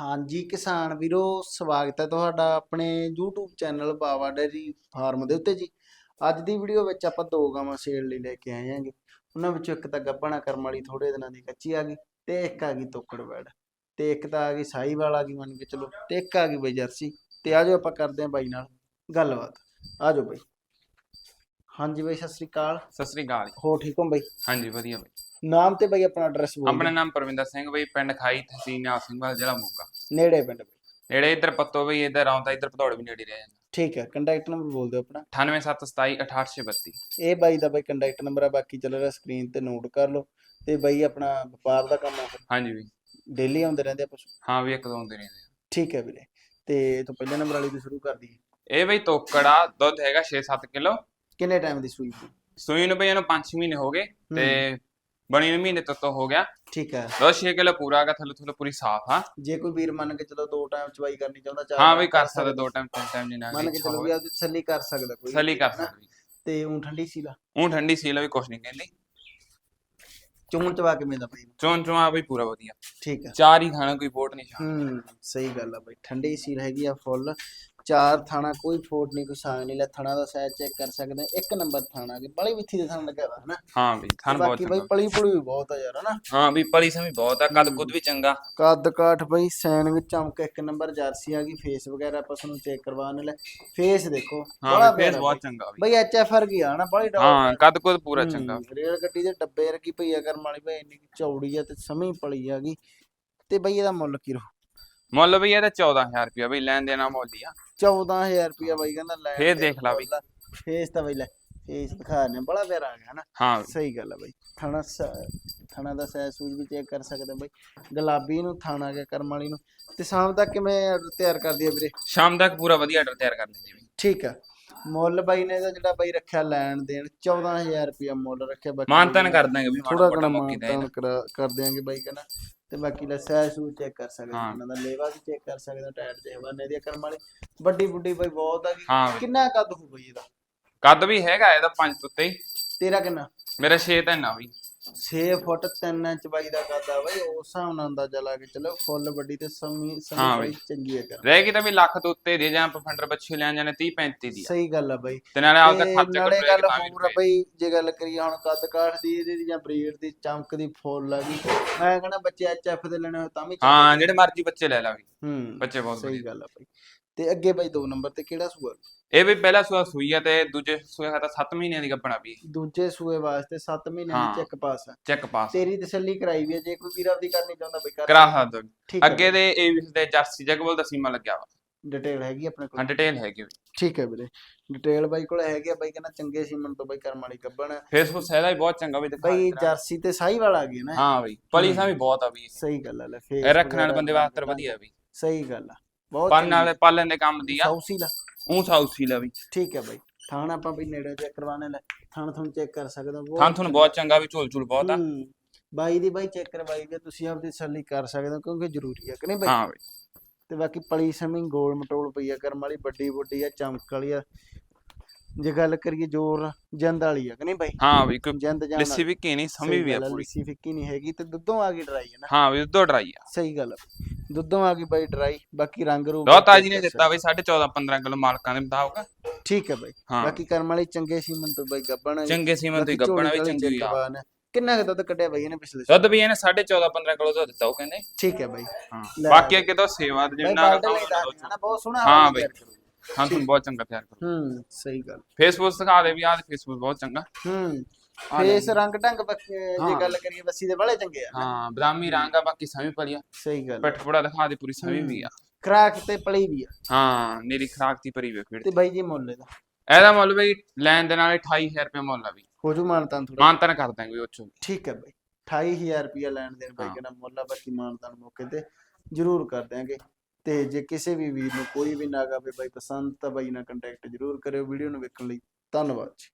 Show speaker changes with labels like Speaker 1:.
Speaker 1: ਹਾਂਜੀ ਕਿਸਾਨ ਵੀਰੋ ਸਵਾਗਤ ਹੈ ਤੁਹਾਡਾ ਆਪਣੇ YouTube channel Bawa dairy farm ਦੇ ਉੱਤੇ ਜੀ। ਅੱਜ ਦੀ ਵੀਡੀਓ ਵਿੱਚ ਆਪਾਂ ਦੋ ਗਾਵਾਂ ਸੇਲ ਲਈ ਲੈ ਕੇ ਆਏ ਹਾਂਗੇ। ਉਹਨਾਂ ਵਿੱਚੋਂ ਇੱਕ ਤਾਂ ਗੱਭਣਾ ਕਰਮ ਵਾਲੀ ਥੋੜੇ ਦਿਨਾਂ ਦੀ ਕੱਚੀ ਆ ਗਈ ਤੇ ਇੱਕ ਆ ਗਈ ਤੋਕੜ ਬੈੜ ਤੇ ਇੱਕ ਤਾਂ ਆ ਗਈ ਸਾਹੀਵਾਲ ਆ ਗਈ ਮੰਨ ਕੇ ਚਲੋ ਤੇ ਇੱਕ ਆ ਗਈ ਬਈ ਜਰਸੀ। ਤੇ ਆਜੋ ਆਪਾਂ ਕਰਦੇ ਹਾਂ ਬਾਈ ਨਾਲ ਗੱਲਬਾਤ। ਆਜੋ ਬਾਈ। ਹਾਂਜੀ ਬਾਈ ਸਤਿ ਸ੍ਰੀ ਅਕਾਲ।
Speaker 2: ਸਤਿ ਸ੍ਰੀ ਅਕਾਲ।
Speaker 1: ਹੋ ਠੀਕ ਹੋ ਬਾਈ?
Speaker 2: ਹਾਂਜੀ ਵਧੀਆ ਬਈ।
Speaker 1: ਨਾਮ ਤੇ ਬਾਈ ਆਪਣਾ ਐਡਰੈਸ ਬੋਲ
Speaker 2: ਆਪਣਾ। ਨਾਮ ਪਰਵਿੰਦਰ ਸਿੰਘ ਬਈ ਪਿੰਡ ਖਾਈ ਤਹਿਸੀਲ ਨਿਆਲ ਸਿੰਘਵਾਲ ਜ਼ਿਲ੍ਹਾ ਮੋਗਾ।
Speaker 1: ਨੇੜੇ ਪਿੰਡ ਬਾਈ।
Speaker 2: ਨੇੜੇ ਇੱਧਰ ਪੱਤੋ ਬਈ ਇੱਧਰ ਆਉਂਦਾ ਇੱਧਰ ਭਦੌੜ ਵੀ ਨੇੜੇ ਰਹਿ ਜਾਂਦਾ।
Speaker 1: ਠੀਕ ਹੈ ਕੰਟੈਕਟ ਨੰਬਰ ਬੋਲ ਦਿਓ ਆਪਣਾ।
Speaker 2: 98727
Speaker 1: ਇਹ ਬਾਈ ਦਾ ਬਾਈ ਕੰਟੈਕਟ ਨੰਬਰ ਆ ਬਾਕੀ ਚੱਲ ਰਿਹਾ ਸਕਰੀਨ ਤੇ ਨੋਟ ਕਰ ਲਓ। ਤੇ ਬਾਈ ਆਪਣਾ ਵਪਾਰ ਦਾ ਕੰਮ ਆ
Speaker 2: ਹਾਂਜੀ ਬਈ।
Speaker 1: ਡੇਲੀ ਆਉਂਦੇ ਰਹਿੰਦੇ ਆ ਪਸ਼ੂ
Speaker 2: ਹਾਂ ਵੀ ਇੱਕ ਦੋ ਹੁੰਦੇ ਨੇ
Speaker 1: ਠੀਕ ਹੈ ਵੀਰੇ। ਤੇ ਤੋਂ ਪਹਿਲੇ ਨੰਬਰ ਵਾਲੀ ਤੋਂ ਸ਼ੁਰੂ ਕਰ ਦਈਏ।
Speaker 2: ਇਹ ਬਈ ਤੋਕੜਾ ਦੁੱਧ ਹੈਗਾ 6-7 ਕਿਲੋ।
Speaker 1: ਕਿੰਨੇ ਟਾਈਮ ਦੀ ਸੂਈ ਸੀ
Speaker 2: ਸੂਈ ਨੂੰ ਬਈ ਇਹਨੂੰ 5 ਮਹੀਨੇ ਹੋ ਗਏ। ਤੇ ਬਣੀ ਨੂੰ ਮਹੀਨੇ ਤੋਂ ਤੋਂ ਹੋ ਗਿਆ।
Speaker 1: ਠੀਕ ਹੈ।
Speaker 2: ਦੁੱਧ 6 ਕਿਲੋ ਪੂਰਾ ਹੈਗਾ ਥੱਲੇ ਥੱਲੇ ਪੂਰੀ ਸਾਫ਼ ਆ।
Speaker 1: ਜੇ ਕੋਈ ਵੀਰ ਮੰਨ ਕੇ ਚਲੋ ਦੋ ਟਾਈਮ ਚਵਾਈ ਕਰਨੀ ਚਾਹੁੰਦਾ ਚਾਰ
Speaker 2: ਹਾਂ ਬਈ ਕਰ ਸਕਦਾ ਦੋ ਟਾਈਮ ਤਿੰਨ ਟਾਈਮ ਜਿੰਨਾ
Speaker 1: ਮੰਨ ਕੇ ਚਲੋ ਵੀ ਆਪਦੀ ਤਸੱਲੀ ਕਰ ਸਕਦਾ ਕੋਈ।
Speaker 2: ਸਲੀ ਕਰ? ਸਕਦੀ
Speaker 1: ਤੇ ਉਹ ਠੰਡੀ ਸੀ ਲਾ
Speaker 2: ਉਹ ਠੰਡੀ ਸੀਲ ਵੀ ਕੁਛ ਨਹੀਂ ਕਹਿੰਦੀ।
Speaker 1: ਚੋਣ ਚਵਾ ਕੇ ਮੇਦਾ ਬਾਈ
Speaker 2: ਚੋਂ ਚੋਂ ਬਈ ਪੂਰਾ ਵਧੀਆ।
Speaker 1: ਠੀਕ ਹੈ
Speaker 2: ਚਾਰ ਹੀ ਖਾਣਾ ਕੋਈ ਵੋਟ ਨਹੀਂ
Speaker 1: ਹੂੰ ਸਹੀ ਗੱਲ ਆ ਬਾਈ। ਠੰਡੀ ਸੀ ਹੈਗੀ ਆ ਫੁੱਲ। ਚਾਰ ਥਾਣਾ ਕੋਈ ਫੋਟ ਨਹੀਂ ਕੋਈ ਸਾਂਗ ਨਹੀਂ ਲੈ ਥਾਣਾ ਦਾ ਸਾਈਜ਼ ਚੈੱਕ ਕਰ ਸਕਦੇ ਆ। ਇੱਕ ਨੰਬਰ ਥਾਣਾ ਕਿ ਬੜੀ ਵਿੱਥੀ ਦੇ ਥਾਣਾ ਲੱਗਿਆ ਵਾ ਹਨਾ?
Speaker 2: ਹਾਂ ਬਈ ਥਣ ਬਹੁਤ
Speaker 1: ਬਾਕੀ ਬਾਈ
Speaker 2: ਚੰਗਾ।
Speaker 1: ਪਲੀ ਪੁਲੀ ਵੀ ਬਹੁਤ ਆ ਯਾਰ ਹਨਾ?
Speaker 2: ਹਾਂ ਵੀ ਪਲੀ ਸਮੀ ਬਹੁਤ ਆ ਕੱਦ ਕੁੱਦ ਵੀ ਚੰਗਾ।
Speaker 1: ਕੱਦ ਕਾਠ ਬਈ ਸੈਨ ਵਿੱਚ ਚਮਕ ਇੱਕ ਨੰਬਰ ਜਰਸੀ ਆ ਗਈ ਫੇਸ ਵਗੈਰਾ ਆਪਾਂ ਤੁਹਾਨੂੰ ਚੈੱਕ ਕਰਵਾਉਣ ਲੈ ਫੇਸ ਦੇਖੋ
Speaker 2: ਹਾਂ
Speaker 1: ਬੜਾ
Speaker 2: ਫੇਸ
Speaker 1: ਪਿਆਰਾ
Speaker 2: ਬਹੁਤ
Speaker 1: ਬਈ।
Speaker 2: ਚੰਗਾ ਬਈ
Speaker 1: ਬਈ ਐਚਐਫਆਰ ਕੀ ਆ ਨਾ ਬੜੀ ਡੌਗ
Speaker 2: ਹਾਂ ਕੱਦ ਕੁੱਦ ਪੂਰਾ ਚੰਗਾ।
Speaker 1: ਰੇਲ ਗੱਡੀ ਦੇ ਡੱਬੇ ਵਰਗੀ ਪਈਆ ਕਰਮ ਵਾਲੀ ਬਈ ਇੰਨੀ ਕੁ ਚੌੜੀ ਆ ਤੇ ਸਮੀ ਪਲੀ ਆ ਗਈ। ਤੇ ਬਈ ਇਹਦਾ ਮੁੱਲ ਕੀ ਰਹੂ?
Speaker 2: ਮੁੱਲ ਬਈ ਇਹਦਾ 14000 ਰੁਪਇਆ ਬਈ ਲੈਣ ਦੇਣਾ ਮੁੱਲ ਹੀ ਆ।
Speaker 1: 14000 ਰੁਪਿਆ ਬਾਈ ਕਹਿੰਦਾ ਲੈ
Speaker 2: ਫੇਰ ਦੇਖ ਲਾ ਬਈ।
Speaker 1: ਫੇਸ ਤਾਂ ਬਈ ਲੈ ਫੇਸ ਦਿਖਾ ਨੇ ਬੜਾ ਪਿਆਰਾ ਆ ਗਿਆ ਨਾ
Speaker 2: ਹਾਂ।
Speaker 1: ਸਹੀ ਗੱਲ ਆ ਬਾਈ। ਥਾਣਾ ਥਾਣਾ ਦਾ ਸਾਈਜ਼ ਸੂਝ ਵੀ ਚੈੱਕ ਕਰ ਸਕਦੇ ਬਾਈ। ਗੁਲਾਬੀ ਨੂੰ ਥਾਣਾ ਗਿਆ ਕਰਮ ਵਾਲੀ ਨੂੰ। ਤੇ ਸ਼ਾਮ ਤੱਕ ਕਿਵੇਂ ਤਿਆਰ ਕਰਦੀ ਆ ਵੀਰੇ?
Speaker 2: ਸ਼ਾਮ ਤੱਕ ਪੂਰਾ ਵਧੀਆ ਆਰਡਰ ਤਿਆਰ ਕਰ ਬਈ।
Speaker 1: ਠੀਕ ਆ। ਮੁੱਲ ਬਾਈ ਨੇ ਇਹਦਾ ਜਿਹੜਾ ਬਾਈ ਰੱਖਿਆ ਲੈਣ ਦੇਣ 14000 ਰੁਪਿਆ ਮੁੱਲ ਰੱਖਿਆ ਬਾਕੀ
Speaker 2: ਮਾਨਤਨ ਕਰ ਦਾਂਗੇ ਵੀ
Speaker 1: ਥੋੜਾ
Speaker 2: ਦਾ
Speaker 1: ਮਾਨਤਾਨ ਕਰਾ- ਦਿਆਂਗੇ ਬਾਈ ਕਹਿੰਦਾ। ਤੇ ਬਾਕੀ ਲੈ ਸਾਈਜ਼ ਸੂਝ ਚੈੱਕ ਕਰ ਸਕਦੇ ਆ
Speaker 2: ਹਾਂ।
Speaker 1: ਇਹਨਾਂ ਦਾ ਲੇਵਾ ਵੀ ਚੈੱਕ ਕਰ ਸਕਦੇ ਟਾਇਰ ਦੇ ਹਵਾਨੇ ਦੀ ਕਰਮ ਵਾਲੀ। ਵੱਡੀ ਬੁੱਢੀ ਬਾਈ ਬਹੁਤ ਆ ਗਈ
Speaker 2: ਹਾਂ।
Speaker 1: ਕਿੰਨਾ ਕੱਦ ਹੋਊ ਬਾਈ ਇਹਦਾ?
Speaker 2: ਕੱਦ ਵੀ ਹੈਗਾ ਇਹਦਾ 5 ਉੱਤੇ ਹੀ
Speaker 1: ਤੇਰਾ ਕਿੰਨਾ?
Speaker 2: ਮੇਰਾ 6 ਤਾਂ ਨਾ ਬਈ
Speaker 1: 6 ਫੁੱਟ 3 ਇੰਚ ਬਾਈ ਦਾ ਕੱਦ ਆ ਬਾਈ ਉਸ ਹਿਸਾਬ ਨਾਲ ਅੰਦਾਜ਼ਾ ਲਾ ਕੇ ਚਲੋ ਫੁੱਲ ਵੱਡੀ ਤੇ ਸਮੀ
Speaker 2: ਹਾਂ
Speaker 1: ਸਮੀ
Speaker 2: ਬਈ।
Speaker 1: ਚੰਗੀ ਹੈ ਕਰ
Speaker 2: ਰਹਿ ਗਈ ਤਾਂ ਵੀ ਲੱਖ ਤੋਂ ਉੱਤੇ ਦੇ ਜਾਂ ਪਫੰਡਰ ਬੱਚੇ ਲੈਣ ਜਾਣੇ 30 35 ਦੀ ਆ।
Speaker 1: ਸਹੀ ਗੱਲ ਆ ਬਾਈ।
Speaker 2: ਤੇ ਨਾਲੇ ਆਪਦਾ
Speaker 1: ਤੇ
Speaker 2: ਖਰਚਾ
Speaker 1: ਨਾਲੇ ਗੱਲ ਹੋਰ ਆ ਬਈ ਜੇ ਗੱਲ ਕਰੀਏ ਹੁਣ ਕੱਦ ਕਾਠ ਦੀ ਇਹਦੀ ਜਾਂ ਬਰੀਡ ਦੀ ਚਮਕ ਦੀ ਫੁੱਲ ਆ ਗਈ ਮੈਂ ਕਹਿੰਦਾ ਬੱਚੇ ਐਚਐਫ ਦੇ ਲੈਣੇ ਹੋਏ ਤਾਂ ਵੀ
Speaker 2: ਹਾਂ ਜਿਹੜੇ ਮਰਜ਼ੀ ਬੱਚੇ ਲੈ ਲਾ ਵੀ।
Speaker 1: ਹੂੰ
Speaker 2: ਬੱਚੇ ਬਹੁਤ
Speaker 1: ਸਹੀ
Speaker 2: ਵਧੀਆ।
Speaker 1: ਗੱਲ ਆ ਬਾਈ। ਤੇ ਅੱਗੇ ਬਾਈ ਦੋ ਨੰਬਰ ਤੇ ਕਿਹੜਾ ਸੂਆ?
Speaker 2: ਇਹ ਵੀ ਪਹਿਲਾ ਸੂਆ ਸੂਈ ਆ ਤੇ ਦੂਜੇ ਸੂਏ ਤਾਂ 7 ਮਹੀਨਿਆਂ ਦੀ ਗੱਪਣਾ ਵੀ।
Speaker 1: ਦੂਜੇ ਸੂਏ ਵਾਸਤੇ 7 ਮਹੀਨਿਆਂ
Speaker 2: ਹਾਂ।
Speaker 1: ਦੀ ਚੈੱਕ ਪਾਸ ਆ।
Speaker 2: ਚੈੱਕ ਪਾਸ
Speaker 1: ਤੇਰੀ ਤਸੱਲੀ ਕਰਾਈ ਵੀ ਆ ਜੇ ਕੋਈ ਵੀਰ ਆਪਦੀ ਕਰਨੀ ਚਾਹੁੰਦਾ ਬਈ ਕਰ।
Speaker 2: ਕਰਾ ਸਕਦਾ
Speaker 1: ਠੀਕ
Speaker 2: ਅੱਗੇ ਦੇ ਏਵਿਸ ਦੇ ਜਰਸੀ ਜਗਬਲ ਦਾ ਸੀਮਾ ਲੱਗਿਆ ਵਾ।
Speaker 1: ਡਿਟੇਲ ਹੈਗੀ ਆਪਣੇ ਕੋਲ।
Speaker 2: ਹਾਂ ਡਿਟੇਲ ਹੈਗੀ ਵੀ
Speaker 1: ਠੀਕ ਹੈ ਵੀਰੇ। ਡਿਟੇਲ ਬਾਈ ਕੋਲ ਹੈਗੀ ਆ ਬਾਈ ਕਹਿੰਦਾ ਚੰਗੇ ਸੀਮਨ ਤੋਂ ਬਾਈ ਕਰਮ ਵਾਲੀ ਗੱਬਣ।
Speaker 2: ਫੇਸਬੁੱਕ ਸਹਿਦਾ ਵੀ ਬਹੁਤ ਚੰਗਾ ਵੀ ਦਿਖਾ
Speaker 1: ਬਾਈ
Speaker 2: ਦਿੱਤਾ।
Speaker 1: ਜਰਸੀ ਤੇ ਸਾਹੀਵਾਲ ਆ ਗਈ ਨਾ।
Speaker 2: ਹਾਂ ਬਈ ਪਲੀ ਸਾ ਵੀ ਬਹੁਤ ਆ ਵੀ ਇਹ।
Speaker 1: ਸਹੀ ਗੱਲ ਆ ਲੈ ਫੇਸ
Speaker 2: ਇਹ ਰੱਖਣ ਵਾਲੇ
Speaker 1: ਵਗੈਰਾ
Speaker 2: ਬੰਦੇ ਵਾਸਤੇ ਵਧੀਆ ਵੀ।
Speaker 1: ਸਹੀ ਗੱਲ ਆ। ਬਹੁਤ
Speaker 2: ਪਾਲਣ ਵਾਲੇ ਪਾਲਣ ਦੇ ਕੰਮ ਦੀ ਆ।
Speaker 1: ਸੌਸੀ ਲਾ
Speaker 2: ਉਹ ਸਾਊਸੀ ਲਾ ਵੀ।
Speaker 1: ਠੀਕ ਹੈ ਬਾਈ। ਥਾਣ ਆਪਾਂ ਵੀ ਨੇੜੇ ਚੈੱਕ ਕਰਵਾਣੇ ਲੈ ਥਾਣ ਤੁਹਾਨੂੰ ਚੈੱਕ ਕਰ ਸਕਦੇ
Speaker 2: ਥਾਂ ਤੁਹਾਨੂੰ ਬਹੁਤ ਚੰਗਾ ਵੀ ਝੋਲ ਝੂਲ ਬਹੁਤ ਆ।
Speaker 1: ਹੂੰ। ਬਾਈ ਦੀ ਬਾਈ ਚੈੱਕ ਕਰਵਾਈ ਆ, ਤੁਸੀਂ ਆਪਦੀ ਤਸੱਲੀ ਕਰ ਸਕਦੇ ਹੋ ਕਿਉਂਕਿ ਜ਼ਰੂਰੀ ਹੈ ਕਿ ਨਹੀਂ ਬਾਈ?
Speaker 2: ਹਾਂ ਬਈ।
Speaker 1: ਤੇ ਬਾਕੀ ਪਲੀ ਸਮਿੰਗ ਗੋਲ ਮਟੋਲ ਪਈ ਆ। ਕਰਮ ਵਾਲੀ ਵੱਡੀ ਵੱਡੀ ਆ ਚਮਕ ਵਾਲੀ ਆ। ਜੇ ਗੱਲ ਕਰੀਏ ਜੋਰ ਜੰਦ ਵਾਲੀ ਆ ਕਿ ਨਹੀਂ ਬਾਈ?
Speaker 2: ਹਾਂ ਬਈ ਕੋਈ
Speaker 1: ਜੰਦ ਜਾਨ
Speaker 2: ਲੱਸੀ ਵੀ ਕੀ ਨਹੀਂ ਸਮੀ ਵੀ ਆ ਪੂਰੀ।
Speaker 1: ਲੱਸੀ ਫਿੱਕੀ ਨਹੀਂ ਹੈਗੀ ਤੇ ਦੁੱਧੋਂ ਆ ਗਈ ਡਰਾਈ ਹੈ ਨਾ।
Speaker 2: ਹਾਂ ਵੀ ਉਦੋਂ ਡਰਾਈ ਆ।
Speaker 1: ਸਹੀ ਗੱਲ ਆ। ਦੁੱਧੋਂ ਆ ਗਈ ਬਾਈ ਡਰਾਈ ਬਾਕੀ ਰੰਗ ਰੂਪ
Speaker 2: ਦੋ ਤਾਜੀ ਨੇ ਦਿੱਤਾ ਬਈ 14.5 15 ਕਿਲੋ ਮਾਲਕਾਂ ਦੇ ਮੁਤਾਬਕ।
Speaker 1: ਠੀਕ ਹੈ ਬਾਈ। ਬਾਕੀ ਕਰਮ ਵਾਲੀ ਚੰਗੇ ਸੀਮਨ ਤੋਂ ਬਾਈ ਗੱਬਣ
Speaker 2: ਚੰਗੇ ਸੀਮਨ ਤੋਂ ਗੱਬਣਾ ਵੀ ਚੰਗੀ ਆ।
Speaker 1: ਕਿੰਨਾ ਕੁ ਦੁੱਧ ਕੱਢਿਆ ਬਾਈ ਇਹਨੇ ਪਿਛਲੇ?
Speaker 2: ਦੁੱਧ ਵੀ ਇਹਨੇ 14.5 15 ਕਿਲੋ ਦੁੱਧ ਦਿੱਤਾ ਉਹ ਕਹਿੰਦੇ।
Speaker 1: ਠੀਕ ਹੈ ਬਾਈ।
Speaker 2: ਹਾਂ।
Speaker 1: ਲੈ।
Speaker 2: ਬਾਕੀ ਅੱਗੇ ਤੋਂ ਸੇਵਾ ਜਿੰਨਾ
Speaker 1: ਬਹੁਤ ਸੋਹਣਾ
Speaker 2: ਹਾਂ ਬਾਈ। ਹਾਂ ਤੁਹਾਨੂੰ ਬਹੁਤ ਚੰਗਾ ਤਿਆਰ ਕਰੋ।
Speaker 1: ਹੂੰ ਸਹੀ ਗੱਲ।
Speaker 2: ਫੇਸਬੁੱਕ ਦਿਖਾ ਦੇ ਵੀ ਆਹ ਫੇਸਬੁੱਕ ਬਹੁਤ ਚੰਗਾ।
Speaker 1: ਹੂੰ।
Speaker 2: ਲੈ
Speaker 1: ਫੇਸ ਰੰਗ ਢੰਗ ਬੱਕੇ ਜੇ। ਗੱਲ ਕਰੀਏ ਬੱਸੀ ਦੇ ਵਾਲੇ ਚੰਗੇ ਆ
Speaker 2: ਹਾਂ ਬਦਾਮੀ ਰੰਗ ਆ ਬਾਕੀ ਸਮੀ ਪਲੀਆ
Speaker 1: ਸਹੀ ਗੱਲ
Speaker 2: ਪਿੱਠ ਪੂੜਾ ਦਿਖਾ ਦੇ ਪੂਰੀ ਸਮੀ ਵੀ ਆ।
Speaker 1: ਖਰਾਕ ਤੇ ਪਲੀ ਵੀ ਆ।
Speaker 2: ਹਾਂ ਨੀਰੀ ਖਰਾਕ ਦੀ ਭਰੀ ਵੇ ਫਿਰ
Speaker 1: ਤੇ ਬਾਈ ਜੀ ਮੁੱਲ ਇਹਦਾ।
Speaker 2: ਇਹਦਾ ਮੁੱਲ ਬਈ ਲੈਣ ਦੇ ਨਾਲ 28000 ਰੁਪਏ ਮੁੱਲ ਆ ਵੀ
Speaker 1: ਹੋ ਜੂ ਮਾਨਤਾਨ ਥੋੜਾ
Speaker 2: ਮਾਨਤਨ ਕਰ ਦਾਂਗੇ ਉਹ ਚੋਂ
Speaker 1: ਠੀਕ ਹੈ ਬਾਈ। 28000 ਰੁਪਇਆ ਲੈਣ ਦੇਣ ਬਾਈ। ਕਹਿੰਦਾ ਮੁੱਲ ਆ ਬਾਕੀ ਮਾਨਤਾਨ ਮੌਕੇ ਤੇ ਜ਼ਰੂਰ ਕਰ ਦਿਆਂਗੇ। ਤੇ ਜੇ ਕਿਸੇ ਵੀ ਵੀਰ ਨੂੰ ਕੋਈ ਵੀ ਨਾਗਾ ਬਾਈ ਪਸੰਦ ਤਾਂ ਬਾਈ ਨਾਲ ਕੰਟੈਕਟ ਜ਼ਰੂਰ ਕਰਿਓ। ਵੀਡੀਓ ਨੂੰ ਵੇਖਣ ਲਈ ਧੰਨਵਾਦ ਜੀ।